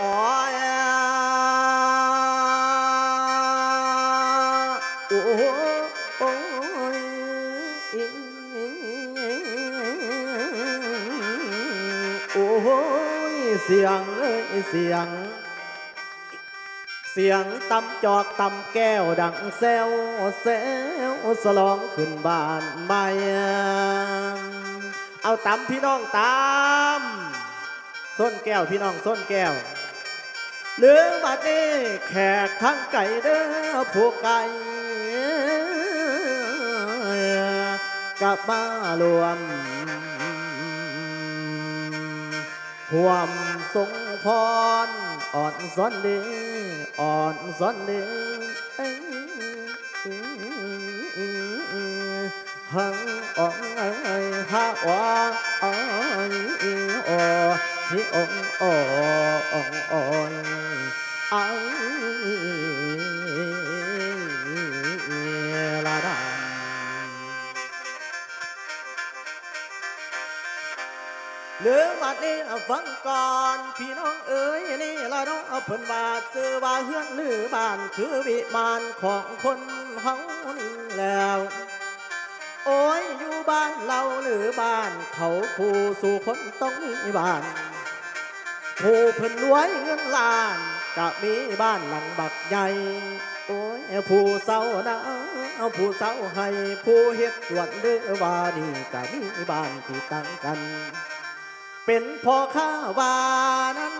อ๋อโอ้โอ้ยโอ้ยเสียงเอ้ยเสียง เสียงตำจอกตำแก้วดังแซวแซวสลองขึ้นบ้านใหม่ เอาตำพี่น้องตำส้นแก้วพี่น้องส้นแก้วหรือบัดนี้แขกทั้งไก่เด้อผู้ไก่กลับมารวมห่วมทรงพรอ่อนสอนเดี อ่อนสอนเดีหังอ่องเอ้ย หรือบัดนี้ฟังก่อนพี่น้องเอ๋ยนี่ละเนาะเอาเพิ่นว่าซื้อว่าเฮือนหรือบ้านคือวิมานของคนเฮานี่แล้ว โอ้ยอยู่บ้านเราหรือบ้าน เขาผู้สู่คนต้องมีบ้านผู้เพิ่นรวยเงินล้านกะมีบ้านหลังบักใหญ่โอ้ยผู้เศร้านะผู้เศร้าให้ผู้เฮ็ดสวนเดือว่านี่กะมีบ้านที่ตั้งกัน เป็นพ่อข้าวานั้น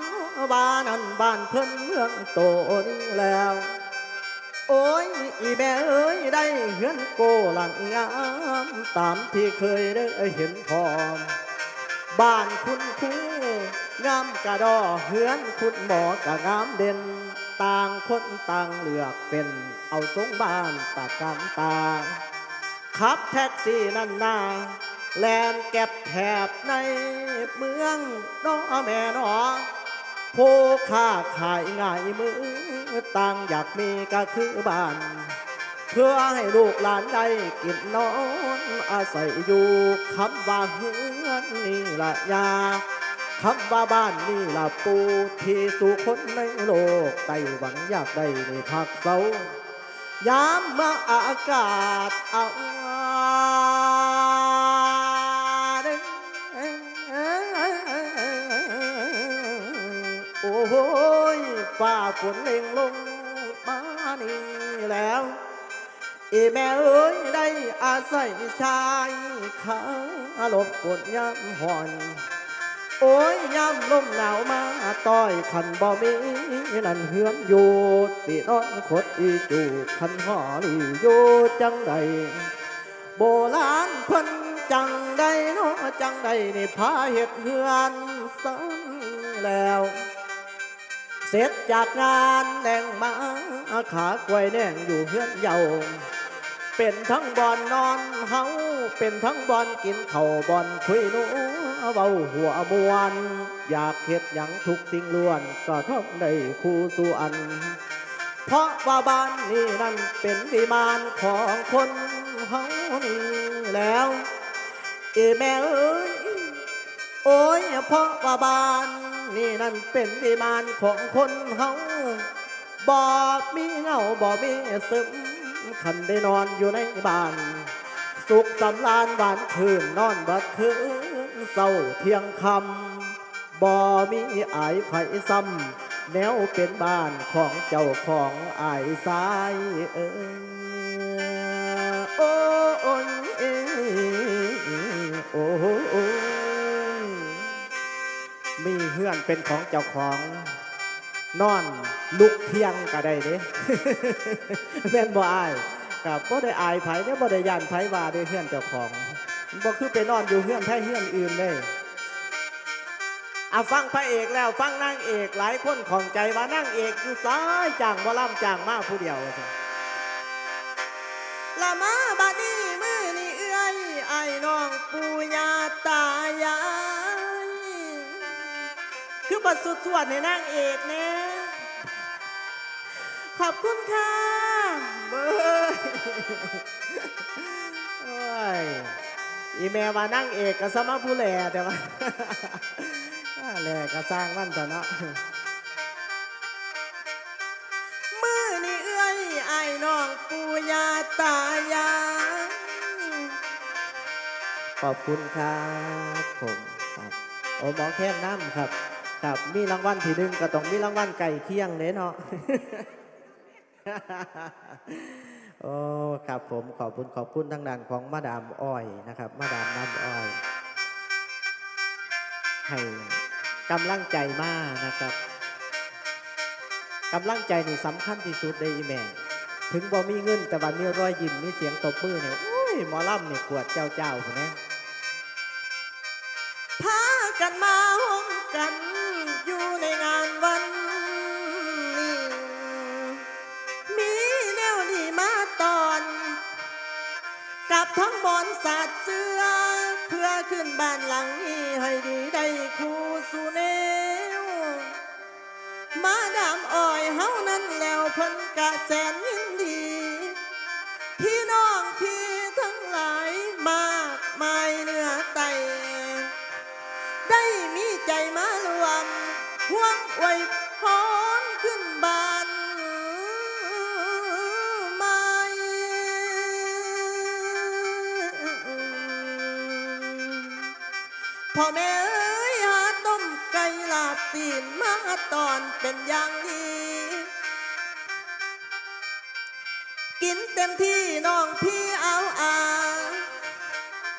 วานั้นบ้านเพิ่นเมืองโตนี่แล้ว โอ้ยอีแม่เอ้ยได้เห็นโกหลังงามตามที่เคยได้เห็นพอม บ้านคุณครูงามกระดอเฮือนคุณหมอกะงามเด่นต่างคนต่างเลือกเป็นเอาสงบ้านตากกันตาขับแท็กซี่นั่นนา แลนเก็บแถบในเมืองน้อแม่น้อผู้ค้าขายง่ายมือต่างอยากมีก็คือบ้าน เพื่อให้ลูกหลานได้กินนอนอาศัยอยู่คำว่าเฮือนนี่ละยาคำว่าบ้านนี่ละปูที่สู่คนในโลกไต้หวังอยากได้ในพักเศร้ายามเมื่ออากาศเอา ฝ่าฝนเล่งลงมานี่แล้ว อีแม่เอ้ยได้อาศัยชายขาหลบกดยามห่อนโอ้ยยามลมหนาวมาต้อยขันบ่มีนั่นเฮือนอยู่สินอนขดอีจูขันหอนี่อยู่จังใดโบราณเพิ่นจังใดเนาะจังใดนี่พาเฮ็ดเฮือนซ้ำแล้ว ร็จจากงานแดงมาขากล้วยแดงอยู่เฮือนเยาเป็นทั้งบอนนอนเฮาเป็นทั้งบอนกินเข้าบอนคุยหนูเบาหัวมวน อยากเฮ็ดหยังทุกสิ่งล้วน ก็ท่องได้คู่สู่อัน เพราะว่าบ้านนี้นั่นเป็นวิมานของคนเฮานี่แล้วเอแม่เอ้ยโอ้ยเพราะว่าบ้าน นี่นั่นเป็นวิมานของคนเฮาบ่มีเงาบ่มีซึมคันได้นอนอยู่ในบ้าน สุขสำราญหวานคืนนอนบัดคืนเศร้าเที่ยงคำบ่มีอายไผ่ซ้ำแนวเป็นบ้านของเจ้าของอายสายเออโอ้ยเอ้ยโอ้ เฮือนเป็นของเจ้าของนอนลุกเที่ยงก็ได้เด้แม่นบ่อายกับบ่ได้อายไผเนี่ยบ่ได้ย่านไผว่าได้เฮือนเจ้าของบ่คือไปนอนอยู่เฮือนไผเฮือนอื่นเด้อะฟังพระเอกแล้วฟังนางเอกหลายคนของใจว่านางเอกอยู่ซ้ายจางบ่ล่ำจางมากผู้เดียวว่าซั่นละมาบัดนี้มือนี่เอื้อยไอ้น้องปู่ย่าตายา บัดสุดสวดในนางเอกแน่ขอบคุณค่ะเบยโอ้ยอีแม่มานั่งเอกกับสมาผู้แหล่แต่ว่าแหล่ก็สร้างมันเถอะเนาะมือนี่เอ้ยไอ้ายน้องปู่ย่าตายายขอบคุณครับผมครับโอ้หมอแค่น้ำครับ ครับมีรางวัลที่หนึ่งก็ต้องมีรางวัลไก่เคียงเลยเนาะโอ้ครับผมขอบคุณขอบคุณทางด้านของมาดามอ้อยนะครับ มาดามน้ำอ้อย ให้กำลังใจมากนะครับกำลังใจนี่สำคัญที่สุดเลยแม่ถึงบ่มีเงินแต่ว่ามีรอยยิ้มมีเสียงตบมือเนี่ยโอ้ยหมอลำเนี่ยกวดเจ้าเจ้าคนนี้พากันมาห้องกัน ทั้งบอนสาดเสื้อ เพื่อขึ้นบ้านหลังนี้ให้ดีได้ครูสุเนวมาดามอ้อยเฮานั้นแล้วเพิ่นกะแสนยิน พ่อแม่เอ้ยหาต้มไก่ลาบตีนมาตอนเป็นอย่างนี้ กินเต็มที่น้องพี่เอาอา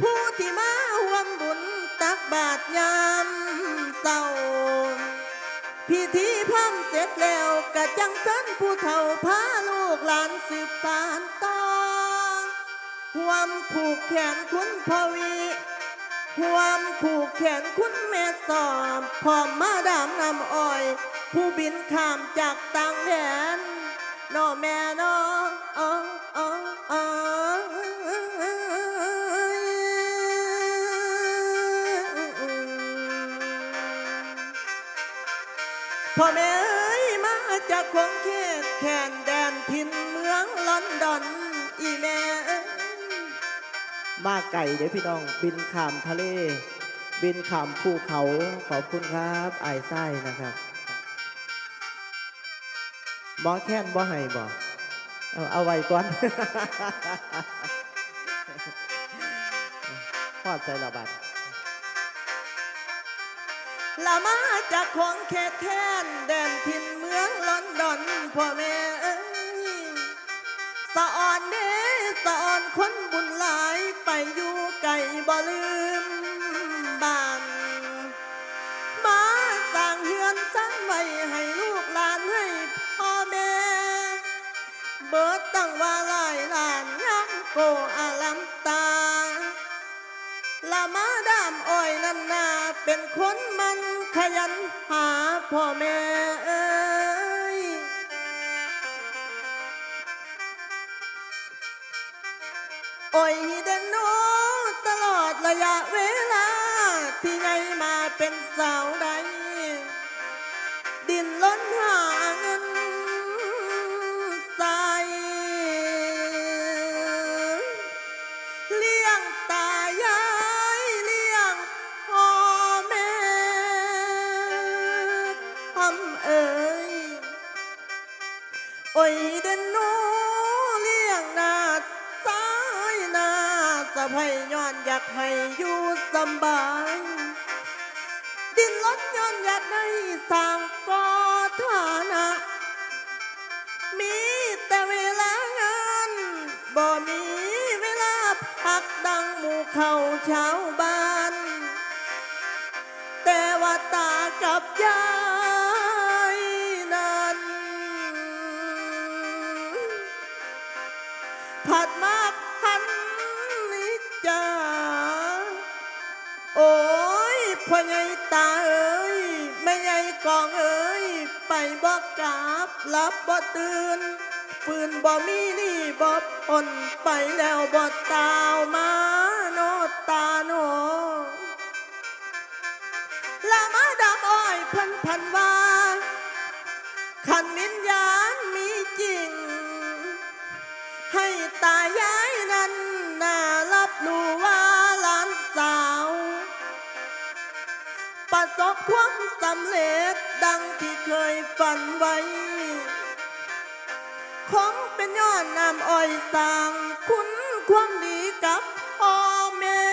ผู้ที่มาห่วมบุญตักบาตรยามเศร้าพิธีพัมเสร็จแล้วกะจังสันผู้เฒ่าพาลูกหลานสืบสานต่อห่วมผูกแขนคุณพวี ความผูกแขนคุณแม่สอบพร้อมมาดามนำอ้อย ผู้บินข้ามจากต่างแดนน้อแม่น้อเออเออเออพ่อแม่ มาไก่เดี๋ยวพี่น้องบินข้ามทะเล บินข้ามภูเขาขอบคุณครับไอ้ายไส้นะครับหมอแค้นบ่ให้บ่เอาเอาไว้ก่อนพอดใจระบาดละมาจากของเขตแทนแดนทินเมืองลอนดอนพ่อแม่เอ้ยสะอ่อนเด้ สอนคนบุญหลายไปอยู่ไก่บ่ลืมบ้านมาสร้างเฮือนสร้างไว้ให้ลูกหลานให้พ่อแม่เบิดตั้งว่าหลายหลานงามโกอาลัมตาละมาดามอ้อยนันนาเป็นคนมันขยันหาพ่อแม่ อยโอ้ยเดนโนตลอดระยะเวลา ที่ไงมาเป็นสาวใด ดินล้นหาเงินใส่เลี้ยงตายายเลี้ยงพ่อแม่ทำเอ่ยโอ้ยเดนโน สะพายย้อนอยากให้อยู่สำบาย ดินล้นย้อนอยากได้สร้างก่อฐานะ มีแต่เวลางานบ่มีเวลาพักดังหมู่เขาชาวบ้าน แต่ว่าตากับยาย รับบ่ตื่นฟื้นบ่มีนี่บ่ปนไปแล้วบ่ตาวมาโนตาโนลามาดับอ้อยพันพันว่าขันวิญยานมีจริง ให้ตายายนั้นน่ารับรู้ว่าหลานสาว ประสบความสำเร็จดังที่เคยฝันไว้ นย้อนน้ำอ้อยสร้างคุณความดีกับพ่อแม่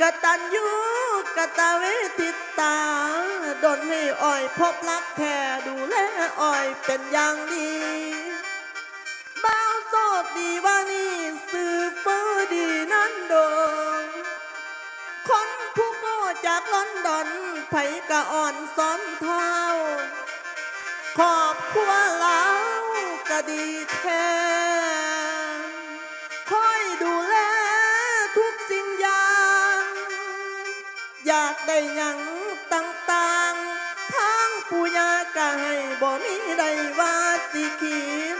กะตัญญูกะตเวทิตาดนให้อ้อยพบรักแท้ดูแลอ้อยเป็นอย่างดีบ้าวโชคดีว่านี่สืบเฟื่อดีนั่นโดนคนผู้โง่จากลอนดอนไผกะอ่อนซ้อนทา ได้ยังต่างๆ ทางปูยาก็ให้บ่มีใดว่าสิขีม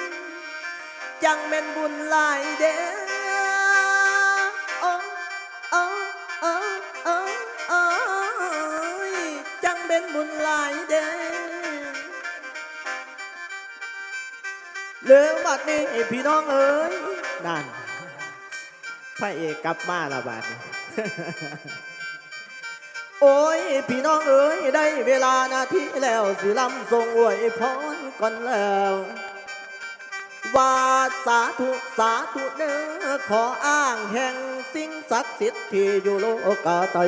จังเป็นบุญหลายเด้อโอ้โอ้โอ้โอ้โอ้จังเป็นบุญหลายเด้อเรื่องบัดนี้พี่น้องเอ้ยนั่นพระเอกกลับมาและบาดนี้ โอ้ย พี่น้องเอ้ยได้เวลานาทีแล้วสิลำทรงอวยพรก่อนแล้ววาสาธุสาธุเนื้อขออ้างแห่งสิ่งศักดิ์สิทธิ์ที่อยู่โลกาไต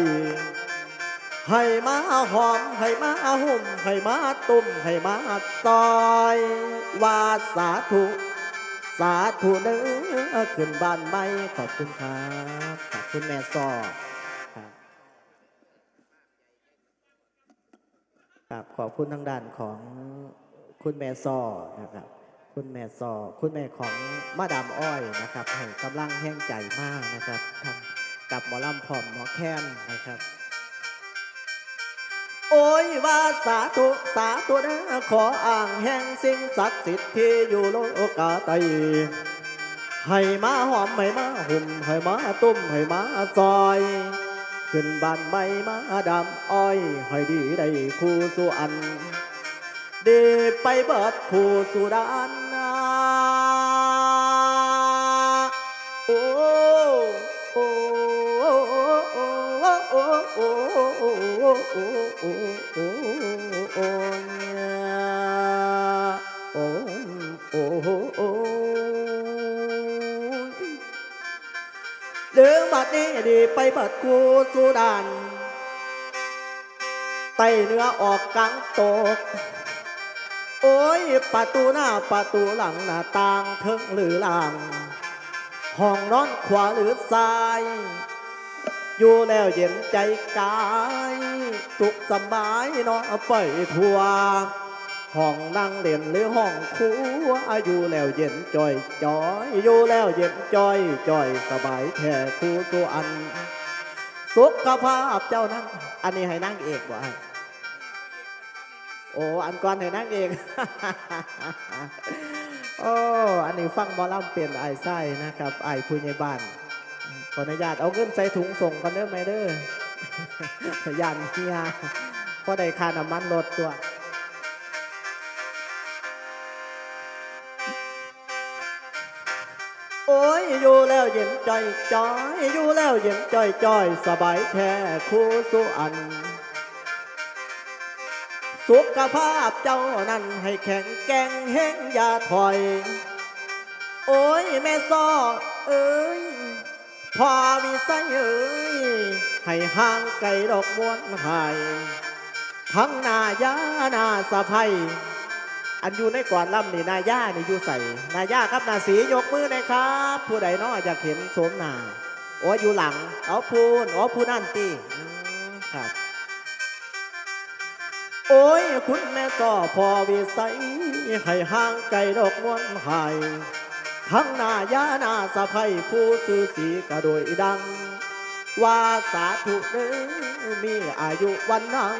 ให้มาหอม ให้มาหุ่ม ให้มาตุ่ม ให้มาซอยวาสาธุ สาธุเด้อขึ้นบ้านใหม่ขอบคุณครับ ขอบคุณแม่ซอ ครับขอบคุณทางด้านของคุณแม่ซอนะครับ คุณแม่ซอคุณแม่ของมาดามอ้อยนะครับให้กำลังแห้งใจมากนะครับทำกับหมอลำพร้อมหมอแค้นนะครับ โอ้ยว่าสาธุสาธุนะขออ้างแห่งสิ่งศักดิ์สิทธิ์ที่อยู่โลกาไตยให้มาหอมให้มาหุ่มให้มาตุ้มให้มาซอย ขึ้นบ้านใหม่มาดำอ้อยให้ดีได้คู่สู่อัน ดีไปเบิดคู่สู่ดานนาโอ้โอ้โอ้โอ้โอ้โอ้โอ้โอ้โอ้โอ้โอ้โอ้โอ้ โอ้โอ้เรื่องบัดนี้ดีไปเบิดคูสู่ดานไตเนื้อออกกลางตก โอ้ย ประตูหน้าประตูหลังหน้าต่างเทิงหรือหลัง ห้องนอนขวาหรือซ้าย อยู่แล้วเย็นใจกาย สุขสบายเนอนไปทั่ว ห้องนั่งเล่นหรือห้องครัวอยู่แล้วเย็นจอยจอยอยู่แล้วเย็นจอยจอยสบายแท้คู่ตัวอัน สุขภาพเจ้านั้น อันนี้ให้นั่งเอกบ่โอ้อันก่อนให้นั่งเอกโอ้อันนี้ฟังหมอลำเปลี่ยนไอ้ไส้นะครับไอ้ผู้ใหญ่บ้านขออนุญาตเอาเงินใส่ถุงส่งกันเด้อไหมเด้อยันเฮียพอได้ค่าน้ำมันลดตัว โอ้ยอยู่แล้วเย็นใจจอยอยู่แล้วเย็นใจจอยสบายแท้คู่สุอัน สุขภาพเจ้านั้นให้แข็งแกร่งเฮงอย่าถอย โอ้ยแม่ซอเอ้ยพอวิสัยเอ้ยให้ห่างไกลดอกมวนหาย ทั้งนายานาสะพาย อันอยู่ในก่อนลำนี่นายานี่อยู่ใส่นายาครับนาสียกมือหน่อยครับ ผู้ใดน้ออยากเห็นโสมหนาโอ้อยู่หลังเอาพูนอ๋อผู้นั่นตีครับ โอ้ยคุณแม่ก็พอวิสัยให้ห่างไกลดอกมวนหาย ทั้งนายานาสะพายผู้ซื้อสีกระโดยดัง ว่าสาธุเด้อ มีอายุวันนัง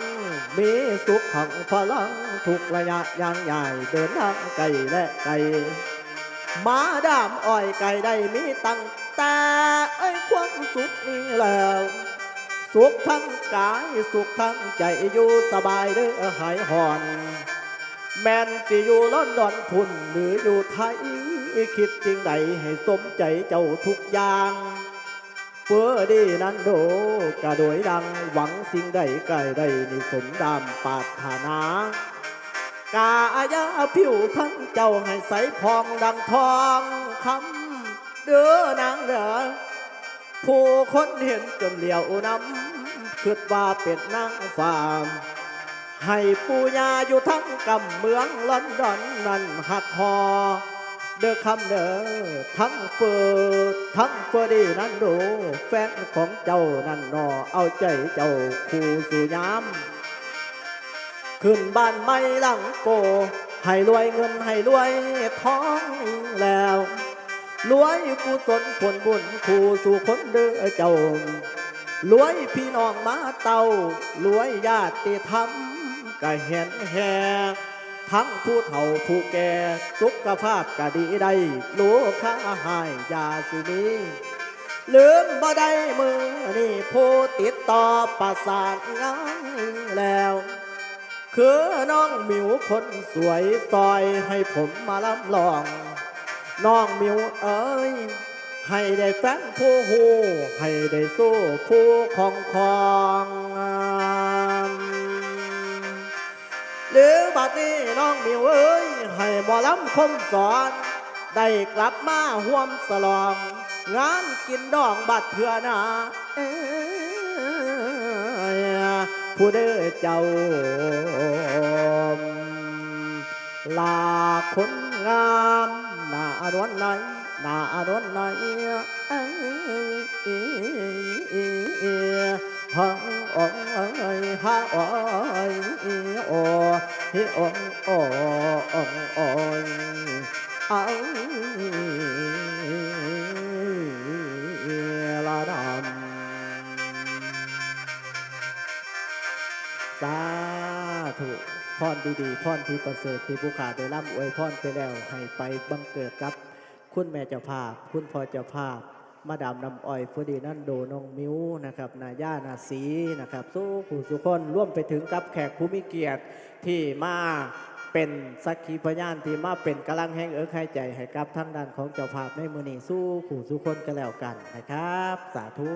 มีสุขขังพลัง ทุกระยะยางใหญ่เดินทางไกลและไกลมาดามอ้อยไก่ได้มีตั้งแต่ไอ้ความสุขนี้แล้ว สุขทั้งกายสุขทั้งใจอยู่สบายเด้อหายหอน แมนสิอยู่ลอนดอนพุ่นหรืออยู่ไทยคิดจริงใดให้สมใจเจ้าทุกอย่าง เฟอดีนั้นโดกระโดยดังหวังสิ่งใดไก่ใดนิสมดามปารถนากายาผิวพันเจ้าให้ใสพองดังทองคำเด้อนางเด้อผู้คนเห็นจนเหลียวน้ำคิดว่าเป็นนางฟามให้ปูยาอยู่ทั้งกำเมืองลอนดอนนั่นหักหอ เด้อคำเด้อทั้งเฟิดทั้งเฟอดีนั่นโดแฟนของเจ้านั่นนอเอาใจเจ้าคู่สู่ยาม ขึ้นบ้านไม่หลังโก ให้รวยเงินให้รวยท้องแล้วรวยกุศลผลบุญคู่สู่คนเด้อเจ้ารวยพี่น้องมาเตารวยญาติธรรมก็เห็นแห่ ทั้งผู้เฒ่าผู้แก่สุขภาพก็ดีได้รู้ค่าหายยาสุนีลืมบ่ได้มือนี่ผู้ติดต่อประสานงานแล้ว คือน้องมิวคนสวยซอยให้ผมมาลำลอง น้องมิวเอ้ย ให้ได้แฟนผู้หูให้ได้สู้ผู้ของคอง หรือบัดนี้น้องมิวเอ้ยให้หมอลำคมสอน ได้กลับมาห่วมสลอง งานกินดองบัดเพื่อนาเอ้ยผู้เด้อเจ้า ลาคนงามหน้าดวนไหนหน้าดวนไหนเอ้ยฮังอ่อย ฮาอ่อยโอฮิอ่องอ่องอ่อยเอาลาดำสาธุพรดีๆพรที่ประเสริฐที่ผู้ขาได้ร่ำอวยพรไปแล้วให้ไปบังเกิดกับ คุณแม่เจ้าภาพ คุณพ่อเจ้าภาพ มาดามน้ำอ้อยฟูดีนั่นโดน้องมิ้วนะครับนาย่านาสีนะครับสู้ผู้สุคนร่วมไปถึงกับแขกผู้มีเกียรติที่มาเป็นสักขีพยานที่มาเป็นกำลังแห่งเอิกให้ใจให้กับทางด้านของเจ้าภาพในมือนี้สู้ผู้สุคนก็แล้วกันนะครับ สาธุ